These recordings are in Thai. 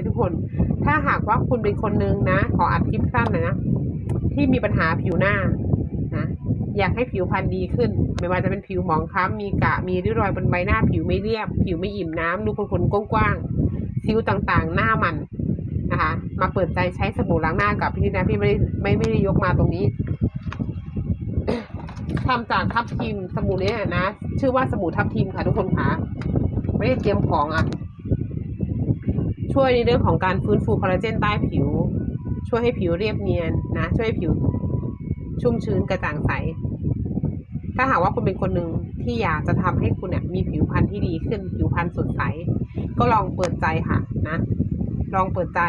ยทุกคน ถ้าหากว่าคุณเป็นคนนึงนะ ขออัดคลิปสั้นหน่อยนะ ที่มีปัญหาผิวหน้านะอยากให้ผิวพรรณดีขึ้น ไม่ว่าจะเป็นผิวหมองคล้ำมีกะมีริ้วรอยบนใบหน้า ผิวไม่เรียบ ผิวไม่อิ่มน้ำรูขุมขนกว้างๆซิ้วต่างๆ หน้ามันนะคะ มาเปิดใจใช้สบู่ล้างหน้ากับพี่นิดนะพี่ไม่ได้ไม่ไม่ได้ยกมาตรงนี้ทำจากทับทิมสบู่เนี้นะชื่อว่าสบู่ทับทิมค่ะทุกคนค่ะไม่ได้เตรียมของอะ ช่วยในเรื่องของการฟื้นฟูคอลลาเจนใต้ผิว ช่วยให้ผิวเรียบเนียนนะ ช่วยให้ผิวชุ่มชื้นกระจ่างใส ถ้าหากว่าคุณเป็นคนหนึ่งที่อยากจะทำให้คุณเนี่ยมีผิวพรรณที่ดีขึ้น ผิวพรรณสดใส ก็ลองเปิดใจค่ะนะ ลองเปิดใจ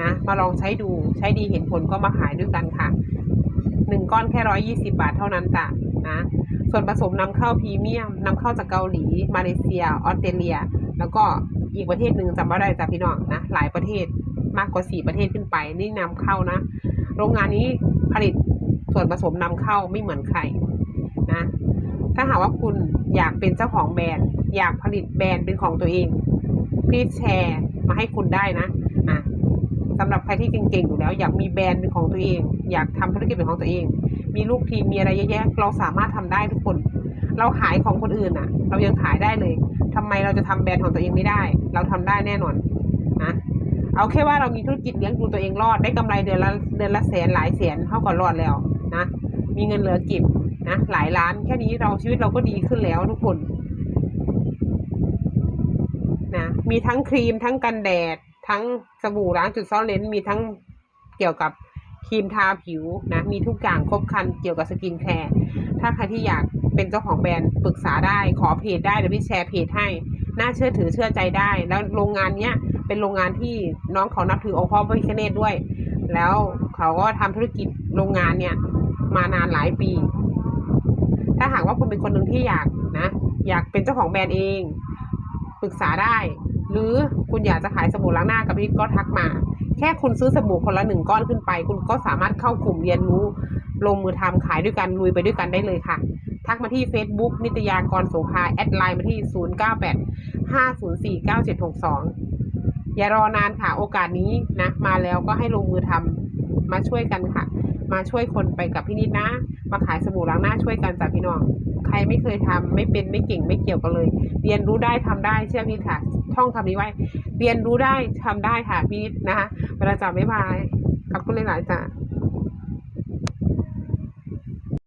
นะ มาลองใช้ดูใช้ดีเห็นผลก็มาขายด้วยกันค่ะหนึ่งก้อนแค่ร้อยยี่สิบาทเท่านั้นจ้ะนะ ส่วนผสมนำเข้าพรีเมียมนำเข้าจากเกาหลี มาเลเซีย ออสเตรเลีย แล้วก็ อีกประเทศหนึ่งจำไม่ได้จ้ะพี่น้องนะหลายประเทศมากกว่าสี่ประเทศขึ้นไป นี่นำเข้านะ โรงงานนี้ผลิตส่วนผสมนำเข้าไม่เหมือนใครนะ ถ้าหากว่าคุณอยากเป็นเจ้าของแบรนด์ อยากผลิตแบรนด์เป็นของตัวเองพี่แชร์มาให้คุณได้นะอะสำหรับใครที่เก่งๆอยู่แล้ว อยากมีแบรนด์เป็นของตัวเอง อยากทำธุรกิจเป็นของตัวเอง มีลูกทีมมีอะไรเยอะแยะเราสามารถทำได้ทุกคน เราขายของคนอื่นอะ เรายังขายได้เลยทำไมเราจะทำแบรนด์ของตัวเองไม่ได้ เราทำได้แน่นอนนะเอาแค่ว่าเรามีธุรกิจเลี้ยงดูตัวเองรอดได้กำไรเดือนละเดือนละแสนหลายแสนเท่ากับรอดแล้วนะมีเงินเหลือเก็บนะหลายล้านแค่นี้เราชีวิตเราก็ดีขึ้นแล้วทุกคนนะมีทั้งครีมทั้งกันแดด ทั้งสบู่ล้างจุดซ่อนเลนมีทั้งเกี่ยวกับครีมทาผิวนะมีทุกอย่างครบครันเกี่ยวกับสกินแคร์ถ้าใครที่อยาก เป็นเจ้าของแบรนด์ปรึกษาได้ขอเพจได้เดี๋ยวพี่แชร์เพจให้น่าเชื่อถือเชื่อใจได้ แล้วโรงงานเนี้ยเป็นโรงงานที่น้องเขานับถือองค์พ่อพระพิฆเนศด้วย แล้วเขาก็ทำธุรกิจโรงงานเนี่ยมานานหลายปี ถ้าหากว่าคุณเป็นคนหนึ่งที่อยากนะ อยากเป็นเจ้าของแบรนด์เองปรึกษาได้ หรือคุณอยากจะขายสบู่ล้างหน้ากับพี่ก็ทักมา แค่คุณซื้อสบู่คนละหนึ่งก้อนขึ้นไป คุณก็สามารถเข้ากลุ่มเรียนรู้ ลงมือทำขายด้วยกันลุยไปด้วยกันได้เลยค่ะ ทักมาที่ Facebook นิตยากรโสภาแอดไลน์มาที่ 098 504 9762 อย่ารอนานค่ะโอกาสนี้นะ มาแล้วก็ให้ลงมือทำมาช่วยกันค่ะ มาช่วยคนไปกับพี่นิดนะ มาขายสบู่ล้างหน้าช่วยกันจากพี่น้อง ใครไม่เคยทำไม่เป็นไม่เก่งไม่เกี่ยวกันเลย เรียนรู้ได้ทำได้เชื่อพี่ค่ะ ท่องคำนี้ไว้ เรียนรู้ได้ทำได้ค่ะพี่นะคะเวลาจะไม่บายขอบคุณหลายๆจ้ะ